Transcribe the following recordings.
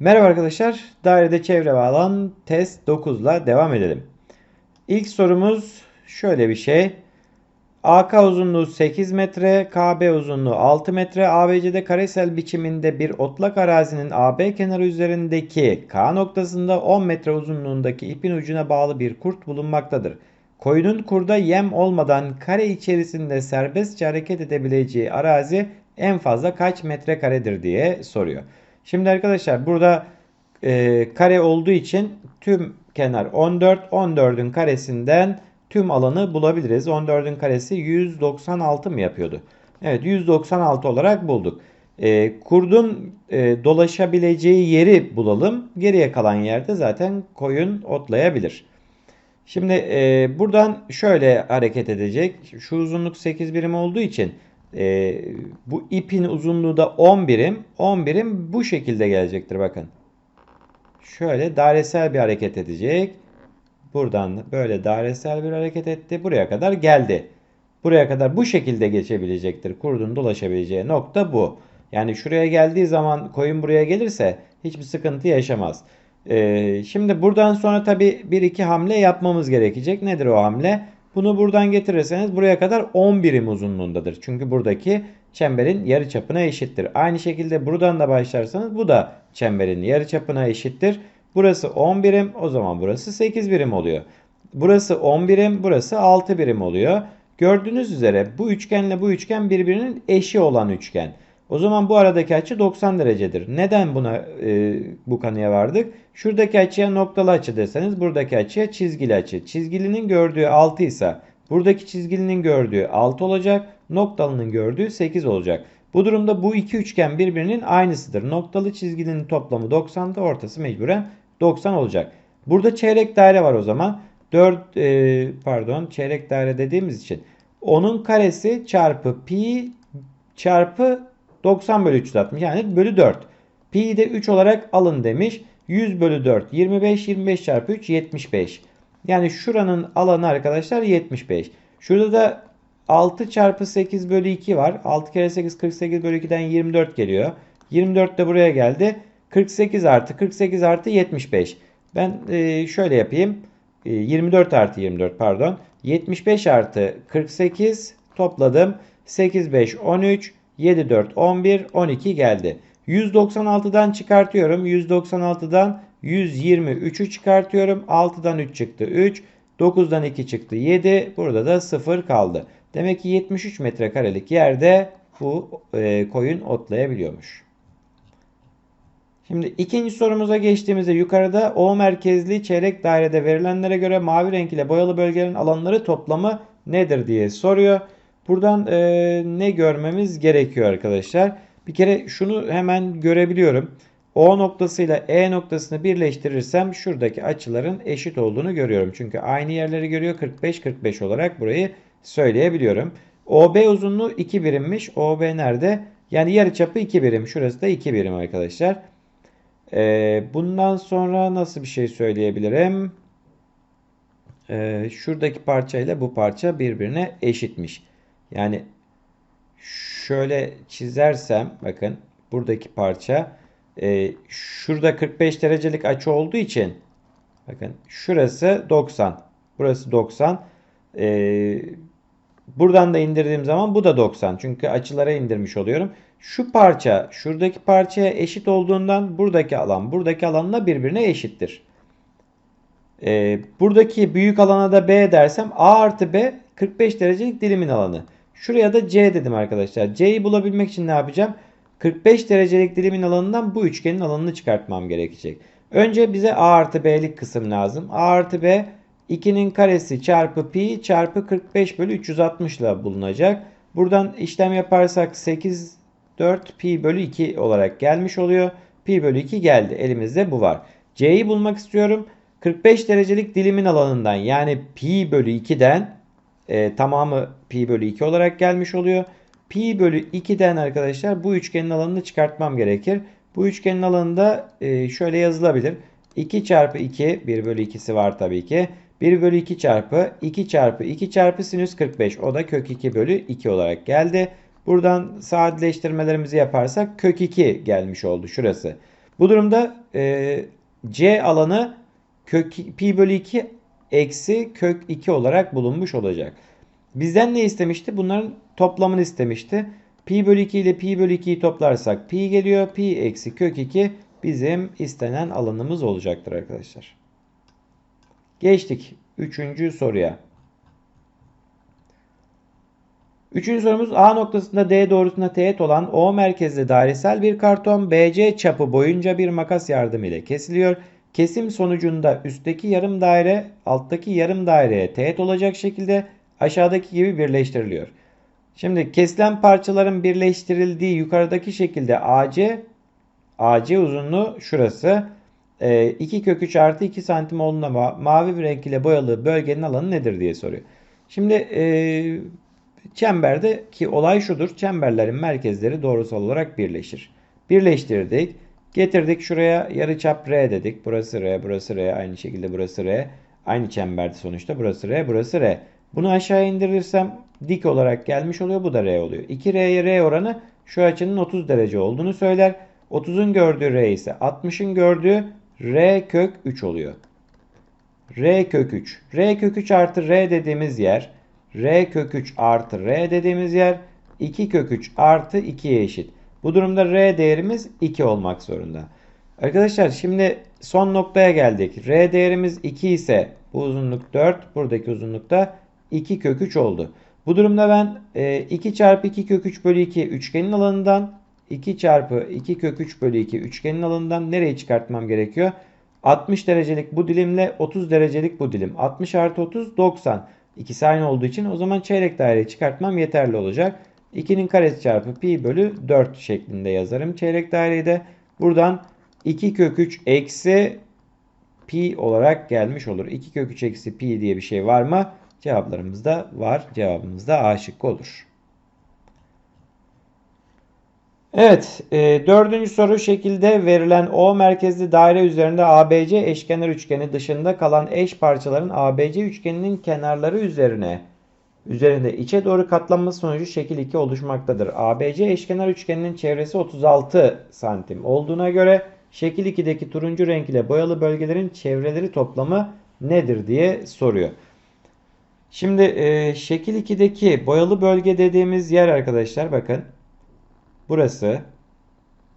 Merhaba arkadaşlar. Dairede çevre ve alan test 9 ile devam edelim. İlk sorumuz şöyle bir şey. AK uzunluğu 8 metre, KB uzunluğu 6 metre, ABC'de karesel biçiminde bir otlak arazinin AB kenarı üzerindeki K noktasında 10 metre uzunluğundaki ipin ucuna bağlı bir kurt bulunmaktadır. Koyunun kurda yem olmadan kare içerisinde serbestçe hareket edebileceği arazi en fazla kaç metrekaredir diye soruyor. Şimdi arkadaşlar burada e, kare olduğu için tüm kenar 14. 14'ün karesinden tüm alanı bulabiliriz. 14'ün karesi 196 mı yapıyordu? Evet 196 olarak bulduk. E, kurdun e, dolaşabileceği yeri bulalım. Geriye kalan yerde zaten koyun otlayabilir. Şimdi e, buradan şöyle hareket edecek. Şu uzunluk 8 birim olduğu için e, bu ipin uzunluğu da 10 birim. 10 birim bu şekilde gelecektir bakın. Şöyle dairesel bir hareket edecek. Buradan böyle dairesel bir hareket etti. Buraya kadar geldi. Buraya kadar bu şekilde geçebilecektir. Kurdun dolaşabileceği nokta bu. Yani şuraya geldiği zaman koyun buraya gelirse hiçbir sıkıntı yaşamaz. Ee, şimdi buradan sonra tabi bir iki hamle yapmamız gerekecek. Nedir o hamle? Bunu buradan getirirseniz buraya kadar 10 birim uzunluğundadır. Çünkü buradaki çemberin yarı çapına eşittir. Aynı şekilde buradan da başlarsanız bu da çemberin yarı çapına eşittir. Burası 10 birim o zaman burası 8 birim oluyor. Burası 10 birim burası 6 birim oluyor. Gördüğünüz üzere bu üçgenle bu üçgen birbirinin eşi olan üçgen. O zaman bu aradaki açı 90 derecedir. Neden buna e, bu kanıya vardık? Şuradaki açıya noktalı açı deseniz buradaki açıya çizgili açı. Çizgilinin gördüğü 6 ise buradaki çizgilinin gördüğü 6 olacak. Noktalının gördüğü 8 olacak. Bu durumda bu iki üçgen birbirinin aynısıdır. Noktalı çizginin toplamı 90'da ortası mecburen 90 olacak. Burada çeyrek daire var o zaman. 4 e, pardon çeyrek daire dediğimiz için onun karesi çarpı pi çarpı 90 bölü 360 yani bölü 4. Pi de 3 olarak alın demiş. 100 bölü 4 25 25 çarpı 3 75. Yani şuranın alanı arkadaşlar 75. Şurada da 6 çarpı 8 bölü 2 var. 6 kere 8 48 bölü 2'den 24 geliyor. 24 de buraya geldi. 48 artı 48 artı 75. Ben e, şöyle yapayım. E, 24 artı 24 pardon. 75 artı 48 topladım. 8 5 13 7 4 11 12 geldi. 196'dan çıkartıyorum. 196'dan 123'ü çıkartıyorum. 6'dan 3 çıktı 3. 9'dan 2 çıktı 7. Burada da 0 kaldı. Demek ki 73 metrekarelik yerde bu e, koyun otlayabiliyormuş. Şimdi ikinci sorumuza geçtiğimizde yukarıda O merkezli çeyrek dairede verilenlere göre mavi renk ile boyalı bölgelerin alanları toplamı nedir diye soruyor. Buradan e, ne görmemiz gerekiyor arkadaşlar? Bir kere şunu hemen görebiliyorum. O noktasıyla E noktasını birleştirirsem şuradaki açıların eşit olduğunu görüyorum. Çünkü aynı yerleri görüyor 45-45 olarak burayı söyleyebiliyorum. OB uzunluğu 2 birimmiş. OB nerede? Yani yarıçapı 2 birim. Şurası da 2 birim arkadaşlar. Ee, bundan sonra nasıl bir şey söyleyebilirim? Ee, şuradaki parça ile bu parça birbirine eşitmiş. Yani şöyle çizersem bakın buradaki parça e, şurada 45 derecelik açı olduğu için bakın şurası 90 burası 90 e, buradan da indirdiğim zaman bu da 90 çünkü açılara indirmiş oluyorum. Şu parça şuradaki parçaya eşit olduğundan buradaki alan buradaki alanla birbirine eşittir. E, buradaki büyük alana da B dersem A artı B 45 derecelik dilimin alanı şuraya da C dedim arkadaşlar C'yi bulabilmek için ne yapacağım 45 derecelik dilimin alanından bu üçgenin alanını çıkartmam gerekecek. Önce bize A artı B'lik kısım lazım. A artı B 2'nin karesi çarpı pi çarpı 45 bölü 360 ile bulunacak. Buradan işlem yaparsak 8 4 pi bölü 2 olarak gelmiş oluyor. Pi bölü 2 geldi. Elimizde bu var. C'yi bulmak istiyorum. 45 derecelik dilimin alanından yani pi bölü 2'den e, tamamı pi bölü 2 olarak gelmiş oluyor. Pi bölü 2'den arkadaşlar bu üçgenin alanını çıkartmam gerekir. Bu üçgenin alanında e, şöyle yazılabilir. 2 çarpı 2 1 bölü 2'si var tabii ki. 1 bölü 2 çarpı 2 çarpı 2 çarpı sinüs 45. O da kök 2 bölü 2 olarak geldi. Buradan sadeleştirmelerimizi yaparsak kök 2 gelmiş oldu şurası. Bu durumda e, C alanı kök pi bölü 2 eksi kök 2 olarak bulunmuş olacak. Bizden ne istemişti? Bunların toplamını istemişti. Pi bölü 2 ile pi bölü 2'yi toplarsak pi geliyor. Pi eksi kök 2 bizim istenen alanımız olacaktır arkadaşlar. Geçtik. Üçüncü soruya. Üçüncü sorumuz A noktasında D doğrusuna teğet olan O merkezli dairesel bir karton BC çapı boyunca bir makas yardımıyla kesiliyor. Kesim sonucunda üstteki yarım daire alttaki yarım daireye teğet olacak şekilde aşağıdaki gibi birleştiriliyor. Şimdi kesilen parçaların birleştirildiği yukarıdaki şekilde AC AC uzunluğu şurası. 2 kök 3 artı 2 santim olduğunda ma- mavi bir renk ile boyalı bölgenin alanı nedir diye soruyor. Şimdi e, çemberdeki olay şudur. Çemberlerin merkezleri doğrusal olarak birleşir. Birleştirdik. Getirdik şuraya yarıçap R dedik. Burası R, burası R. Aynı şekilde burası R. Aynı çemberdi sonuçta. Burası R, burası R. Bunu aşağı indirirsem dik olarak gelmiş oluyor. Bu da R oluyor. 2R'ye R oranı şu açının 30 derece olduğunu söyler. 30'un gördüğü R ise 60'ın gördüğü R kök 3 oluyor. R kök 3. R kök 3 artı R dediğimiz yer R kök 3 artı R dediğimiz yer 2 kök 3 artı 2'ye eşit. Bu durumda R değerimiz 2 olmak zorunda. Arkadaşlar şimdi son noktaya geldik. R değerimiz 2 ise bu uzunluk 4. Buradaki uzunluk da 2 kök 3 oldu. Bu durumda ben 2 çarpı 2 kök 3 bölü 2 üçgenin alanından 2 çarpı 2 kök 3 bölü 2 üçgenin alanından nereyi çıkartmam gerekiyor? 60 derecelik bu dilimle 30 derecelik bu dilim. 60 artı 30 90. İkisi aynı olduğu için o zaman çeyrek daireyi çıkartmam yeterli olacak. 2'nin karesi çarpı pi bölü 4 şeklinde yazarım. Çeyrek daireyi de buradan 2 kök 3 eksi pi olarak gelmiş olur. 2 kök 3 eksi pi diye bir şey var mı? Cevaplarımız da var. Cevabımız da A şıkkı olur. Evet, e, dördüncü soru şekilde verilen O merkezli daire üzerinde ABC eşkenar üçgeni dışında kalan eş parçaların ABC üçgeninin kenarları üzerine üzerinde içe doğru katlanması sonucu şekil 2 oluşmaktadır. ABC eşkenar üçgeninin çevresi 36 santim olduğuna göre şekil 2'deki turuncu renk ile boyalı bölgelerin çevreleri toplamı nedir diye soruyor. Şimdi e, şekil 2'deki boyalı bölge dediğimiz yer arkadaşlar bakın. Burası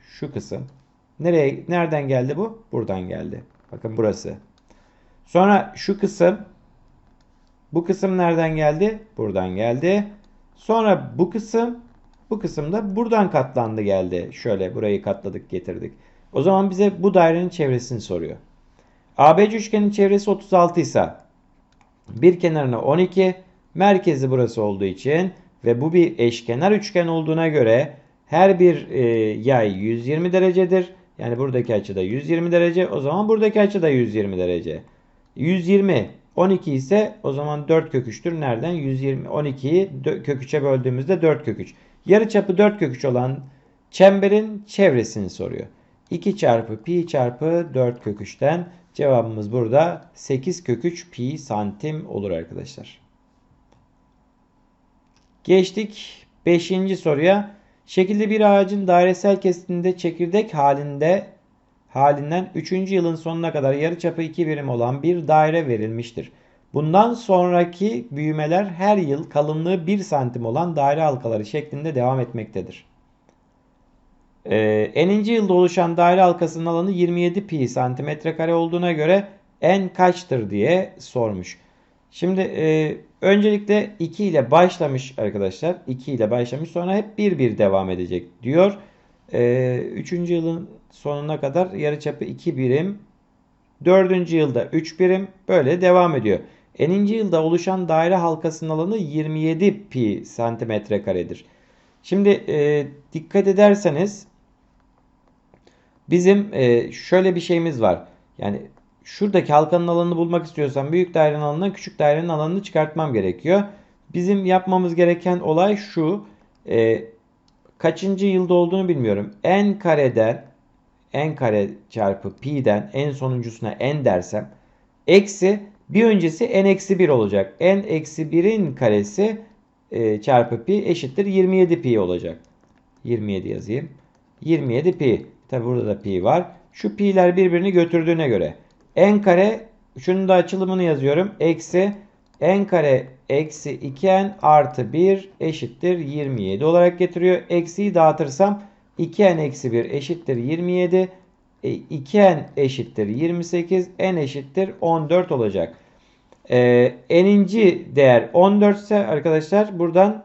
şu kısım. Nereye nereden geldi bu? Buradan geldi. Bakın burası. Sonra şu kısım bu kısım nereden geldi? Buradan geldi. Sonra bu kısım bu kısım da buradan katlandı geldi. Şöyle burayı katladık getirdik. O zaman bize bu dairenin çevresini soruyor. ABC üçgenin çevresi 36 ise bir kenarına 12, merkezi burası olduğu için ve bu bir eşkenar üçgen olduğuna göre her bir e, yay 120 derecedir. Yani buradaki açı da 120 derece. O zaman buradaki açı da 120 derece. 120 12 ise o zaman 4 kök 3'tür. Nereden? 120 12'yi kök 3'e böldüğümüzde 4 kök 3. Yarıçapı 4 kök 3 olan çemberin çevresini soruyor. 2 çarpı pi çarpı 4 kök 3'ten cevabımız burada 8 kök 3 pi santim olur arkadaşlar. Geçtik 5. soruya. Şekilde bir ağacın dairesel kesiminde çekirdek halinde halinden 3. yılın sonuna kadar yarıçapı 2 birim olan bir daire verilmiştir. Bundan sonraki büyümeler her yıl kalınlığı 1 santim olan daire halkaları şeklinde devam etmektedir. Ee, eninci yılda oluşan daire halkasının alanı 27 pi santimetre kare olduğuna göre n kaçtır diye sormuş. Şimdi e, öncelikle 2 ile başlamış arkadaşlar. 2 ile başlamış sonra hep 1 1 devam edecek diyor. E, 3. yılın sonuna kadar yarıçapı 2 birim. 4. yılda 3 birim böyle devam ediyor. Eninci yılda oluşan daire halkasının alanı 27 pi santimetre karedir. Şimdi e, dikkat ederseniz bizim e, şöyle bir şeyimiz var. Yani şuradaki halkanın alanını bulmak istiyorsam büyük dairenin alanından küçük dairenin alanını çıkartmam gerekiyor. Bizim yapmamız gereken olay şu. E, kaçıncı yılda olduğunu bilmiyorum. n kareden n kare çarpı pi'den en sonuncusuna n dersem eksi bir öncesi n eksi 1 olacak. n eksi 1'in karesi e, çarpı pi eşittir 27 pi olacak. 27 yazayım. 27 pi. Tabi burada da pi var. Şu pi'ler birbirini götürdüğüne göre n kare şunun da açılımını yazıyorum. Eksi n kare eksi 2n artı 1 eşittir 27 olarak getiriyor. Eksiyi dağıtırsam 2n eksi 1 eşittir 27. E, 2n eşittir 28. n eşittir 14 olacak. E, n'inci değer 14 ise arkadaşlar buradan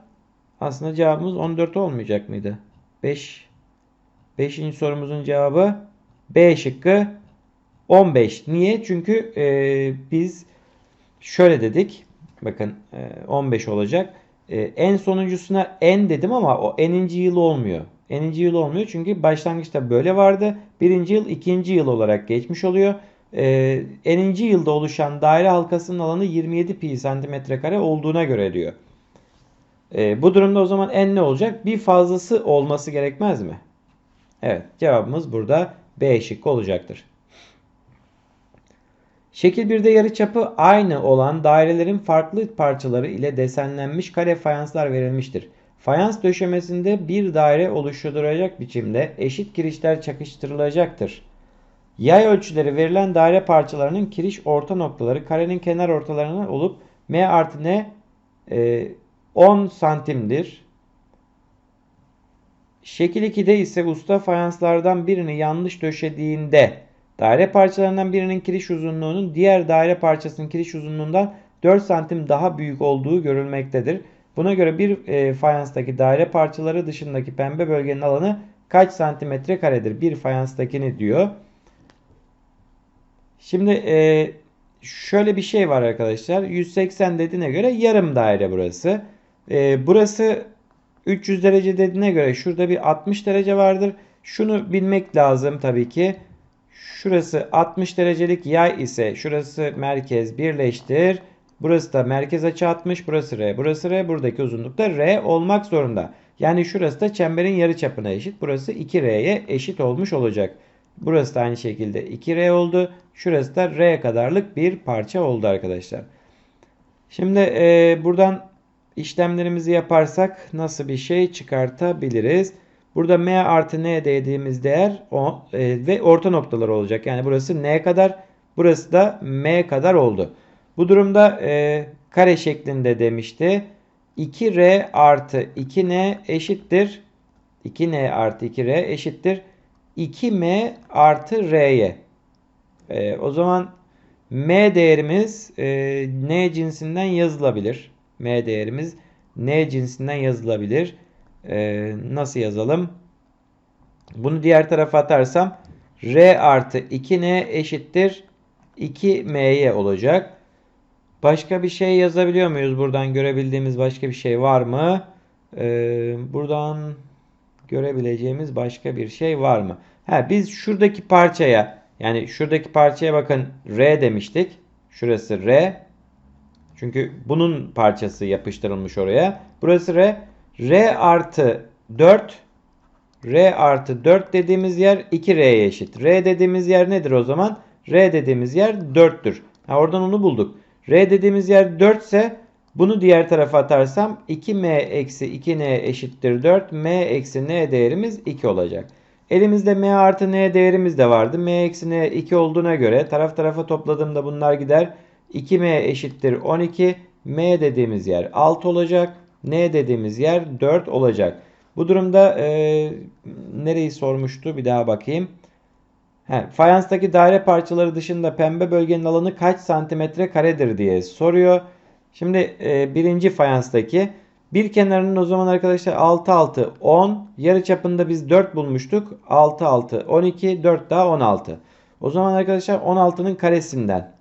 aslında cevabımız 14 olmayacak mıydı? 5 5. sorumuzun cevabı B şıkkı 15. Niye? Çünkü e, biz şöyle dedik. Bakın e, 15 olacak. E, en sonuncusuna n dedim ama o n'inci yıl olmuyor. N'inci yıl olmuyor çünkü başlangıçta böyle vardı. Birinci yıl ikinci yıl olarak geçmiş oluyor. E, n'inci yılda oluşan daire halkasının alanı 27 pi santimetre kare olduğuna göre diyor. E, bu durumda o zaman n ne olacak? Bir fazlası olması gerekmez mi? Evet cevabımız burada B şıkkı olacaktır. Şekil 1'de yarıçapı aynı olan dairelerin farklı parçaları ile desenlenmiş kare fayanslar verilmiştir. Fayans döşemesinde bir daire oluşturacak biçimde eşit kirişler çakıştırılacaktır. Yay ölçüleri verilen daire parçalarının kiriş orta noktaları karenin kenar ortalarına olup M artı N e, 10 santimdir. Şekil 2'de ise usta fayanslardan birini yanlış döşediğinde daire parçalarından birinin kiriş uzunluğunun diğer daire parçasının kiriş uzunluğundan 4 santim daha büyük olduğu görülmektedir. Buna göre bir e, fayanstaki daire parçaları dışındaki pembe bölgenin alanı kaç santimetre karedir? Bir fayanstakini diyor. Şimdi e, şöyle bir şey var arkadaşlar. 180 dediğine göre yarım daire burası. E, burası 300 derece dediğine göre şurada bir 60 derece vardır. Şunu bilmek lazım tabii ki. Şurası 60 derecelik yay ise şurası merkez birleştir. Burası da merkez açı 60. Burası R. Burası R. Buradaki uzunluk da R olmak zorunda. Yani şurası da çemberin yarı çapına eşit. Burası 2R'ye eşit olmuş olacak. Burası da aynı şekilde 2R oldu. Şurası da R kadarlık bir parça oldu arkadaşlar. Şimdi e, buradan işlemlerimizi yaparsak nasıl bir şey çıkartabiliriz? Burada M artı N dediğimiz değer o, e, ve orta noktalar olacak. Yani burası N kadar burası da M kadar oldu. Bu durumda e, kare şeklinde demişti. 2R artı 2N eşittir. 2N artı 2R eşittir. 2M artı R'ye. E, o zaman M değerimiz e, N cinsinden yazılabilir. M değerimiz N cinsinden yazılabilir. E, nasıl yazalım? Bunu diğer tarafa atarsam R artı 2N eşittir 2M'ye olacak. Başka bir şey yazabiliyor muyuz? Buradan görebildiğimiz başka bir şey var mı? Ee, buradan görebileceğimiz başka bir şey var mı? Ha, biz şuradaki parçaya yani şuradaki parçaya bakın R demiştik. Şurası R. Çünkü bunun parçası yapıştırılmış oraya. Burası R. R artı 4 R artı 4 dediğimiz yer 2R'ye eşit. R dediğimiz yer nedir o zaman? R dediğimiz yer 4'tür. Ha, oradan onu bulduk. R dediğimiz yer 4 ise bunu diğer tarafa atarsam 2M eksi 2N eşittir 4. M eksi N değerimiz 2 olacak. Elimizde M artı N değerimiz de vardı. M eksi N 2 olduğuna göre taraf tarafa topladığımda bunlar gider. 2M eşittir 12. M dediğimiz yer 6 olacak. N dediğimiz yer 4 olacak. Bu durumda e, nereyi sormuştu? Bir daha bakayım. He, fayanstaki daire parçaları dışında pembe bölgenin alanı kaç santimetre karedir diye soruyor. Şimdi e, birinci fayanstaki bir kenarının o zaman arkadaşlar 6 6 10 yarı çapında biz 4 bulmuştuk. 6 6 12 4 daha 16. O zaman arkadaşlar 16'nın karesinden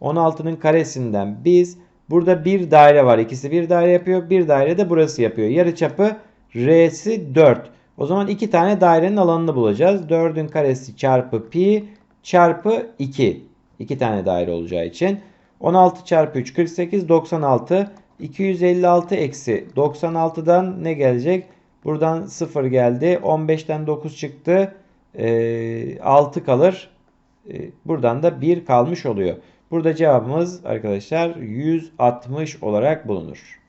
16'nın karesinden biz burada bir daire var. İkisi bir daire yapıyor. Bir daire de burası yapıyor. Yarı çapı R'si 4. O zaman iki tane dairenin alanını bulacağız. 4'ün karesi çarpı pi çarpı 2. 2 tane daire olacağı için. 16 çarpı 3 48 96. 256 eksi 96'dan ne gelecek? Buradan 0 geldi. 15'ten 9 çıktı. Ee, 6 kalır. Ee, buradan da 1 kalmış oluyor. Burada cevabımız arkadaşlar 160 olarak bulunur.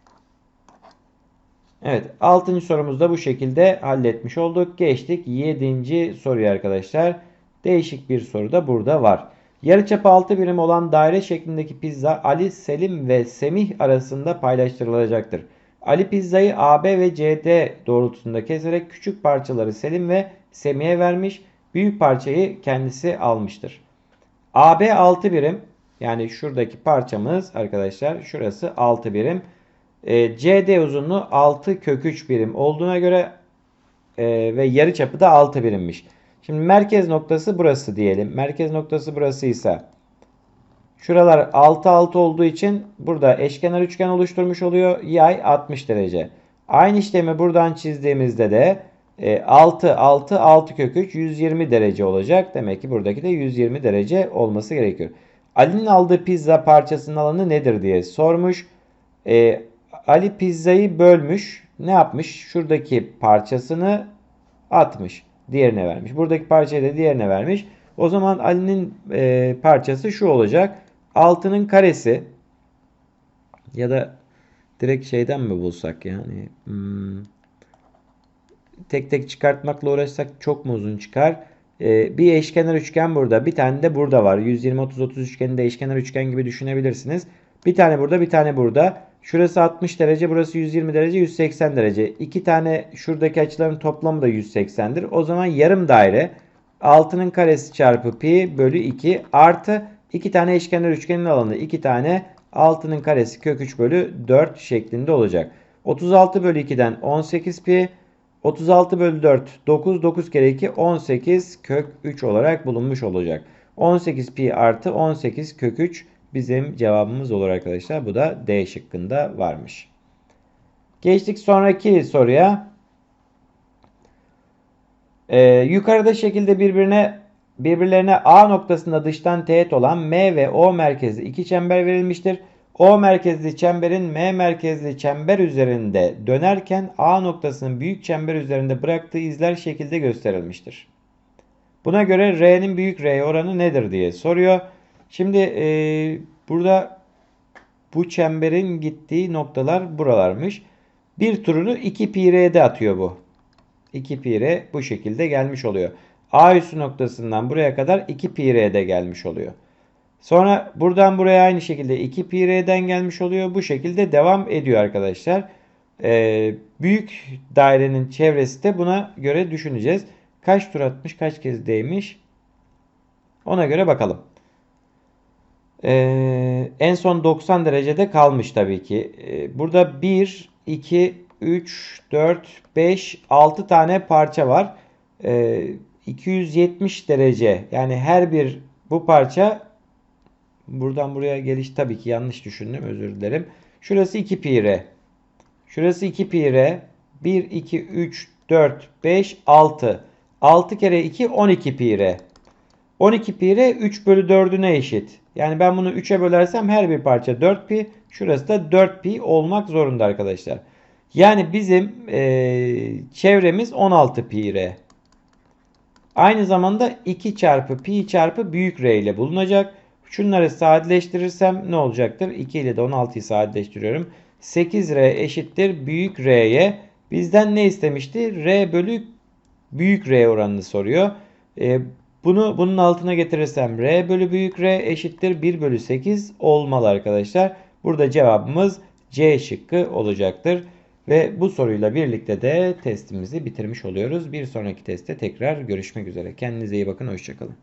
Evet 6. sorumuzu da bu şekilde halletmiş olduk. Geçtik 7. soruya arkadaşlar. Değişik bir soru da burada var. Yarıçapı 6 birim olan daire şeklindeki pizza Ali, Selim ve Semih arasında paylaştırılacaktır. Ali pizzayı AB ve CD doğrultusunda keserek küçük parçaları Selim ve Semih'e vermiş. Büyük parçayı kendisi almıştır. AB 6 birim. Yani şuradaki parçamız arkadaşlar şurası 6 birim. E, CD uzunluğu 6 kök 3 birim olduğuna göre e, ve yarıçapı da 6 birimmiş. Şimdi merkez noktası burası diyelim. Merkez noktası burasıysa şuralar 6 6 olduğu için burada eşkenar üçgen oluşturmuş oluyor. Yay 60 derece. Aynı işlemi buradan çizdiğimizde de e, 6 6 6 kök 3 120 derece olacak. Demek ki buradaki de 120 derece olması gerekiyor. Ali'nin aldığı pizza parçasının alanı nedir diye sormuş. E, Ali pizzayı bölmüş. Ne yapmış? Şuradaki parçasını atmış. Diğerine vermiş. Buradaki parçayı da diğerine vermiş. O zaman Ali'nin e, parçası şu olacak. 6'nın karesi ya da direkt şeyden mi bulsak yani hmm, tek tek çıkartmakla uğraşsak çok mu uzun çıkar? Ee, bir eşkenar üçgen burada. Bir tane de burada var. 120-30-30 üçgeni de eşkenar üçgen gibi düşünebilirsiniz. Bir tane burada bir tane burada. Şurası 60 derece burası 120 derece 180 derece. İki tane şuradaki açıların toplamı da 180'dir. O zaman yarım daire 6'nın karesi çarpı pi bölü 2 artı 2 tane eşkenar üçgenin alanı 2 tane 6'nın karesi kök 3 bölü 4 şeklinde olacak. 36 bölü 2'den 18 pi 36 bölü 4 9 9 kere 2 18 kök 3 olarak bulunmuş olacak. 18 pi artı 18 kök 3 bizim cevabımız olur arkadaşlar. Bu da D şıkkında varmış. Geçtik sonraki soruya. Ee, yukarıda şekilde birbirine birbirlerine A noktasında dıştan teğet olan M ve O merkezli iki çember verilmiştir. O merkezli çemberin M merkezli çember üzerinde dönerken A noktasının büyük çember üzerinde bıraktığı izler şekilde gösterilmiştir. Buna göre R'nin büyük R oranı nedir diye soruyor. Şimdi e, burada bu çemberin gittiği noktalar buralarmış. Bir turunu 2 pi r'de atıyor bu. 2 pi r bu şekilde gelmiş oluyor. A üssü noktasından buraya kadar 2 pi r'de gelmiş oluyor. Sonra buradan buraya aynı şekilde 2 pi r'den gelmiş oluyor. Bu şekilde devam ediyor arkadaşlar. Ee, büyük dairenin çevresi de buna göre düşüneceğiz. Kaç tur atmış, kaç kez değmiş? Ona göre bakalım. Ee, en son 90 derecede kalmış tabii ki. Ee, burada 1, 2, 3, 4, 5, 6 tane parça var. Ee, 270 derece yani her bir bu parça buradan buraya geliş tabii ki yanlış düşündüm özür dilerim. Şurası 2 pi r. Şurası 2 pi r. 1, 2, 3, 4, 5, 6. 6 kere 2 12 pi r. 12 pi r 3 bölü 4'üne eşit. Yani ben bunu 3'e bölersem her bir parça 4 pi. Şurası da 4 pi olmak zorunda arkadaşlar. Yani bizim e, çevremiz 16 pi r. Aynı zamanda 2 çarpı pi çarpı büyük r ile bulunacak. Şunları sadeleştirirsem ne olacaktır? 2 ile de 16'yı sadeleştiriyorum. 8r eşittir büyük r'ye. Bizden ne istemişti? r bölü büyük r oranını soruyor. E, bunu bunun altına getirirsem r bölü büyük r eşittir 1 bölü 8 olmalı arkadaşlar. Burada cevabımız C şıkkı olacaktır. Ve bu soruyla birlikte de testimizi bitirmiş oluyoruz. Bir sonraki testte tekrar görüşmek üzere. Kendinize iyi bakın. Hoşçakalın.